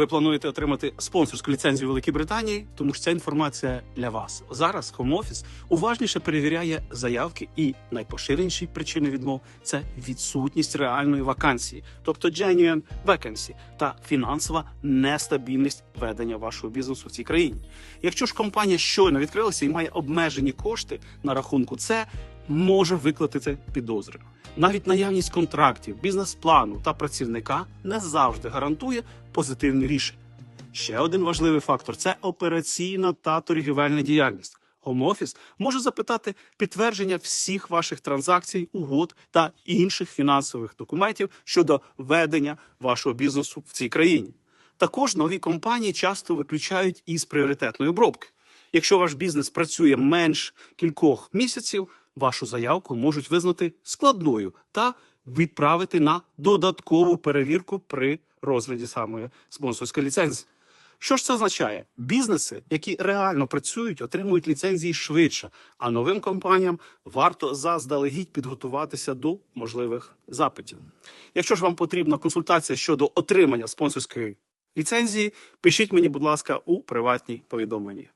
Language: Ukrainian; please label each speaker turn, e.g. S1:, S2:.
S1: Ви плануєте отримати спонсорську ліцензію Великій Британії, тому що ця інформація для вас. Зараз Home Office уважніше перевіряє заявки, і найпоширеніші причини відмов це відсутність реальної вакансії, тобто genuine vacancy та фінансова нестабільність ведення вашого бізнесу в цій країні. Якщо ж компанія щойно відкрилася і має обмежені кошти на рахунку, це може викликати підозри. Навіть наявність контрактів, бізнес-плану та працівника не завжди гарантує позитивне рішення. Ще один важливий фактор це операційна та торгівельна діяльність. Office може запитати підтвердження всіх ваших транзакцій, угод та інших фінансових документів щодо ведення вашого бізнесу в цій країні. Також нові компанії часто виключають із пріоритетної обробки. Якщо ваш бізнес працює менш кількох місяців, вашу заявку можуть визнати складною та відправити на додаткову перевірку при розгляді самої спонсорської ліцензії. Що ж це означає? Бізнеси, які реально працюють, отримують ліцензії швидше, а новим компаніям варто заздалегідь підготуватися до можливих запитів. Якщо ж вам потрібна консультація щодо отримання спонсорської ліцензії, пишіть мені, будь ласка, у приватній повідомленні.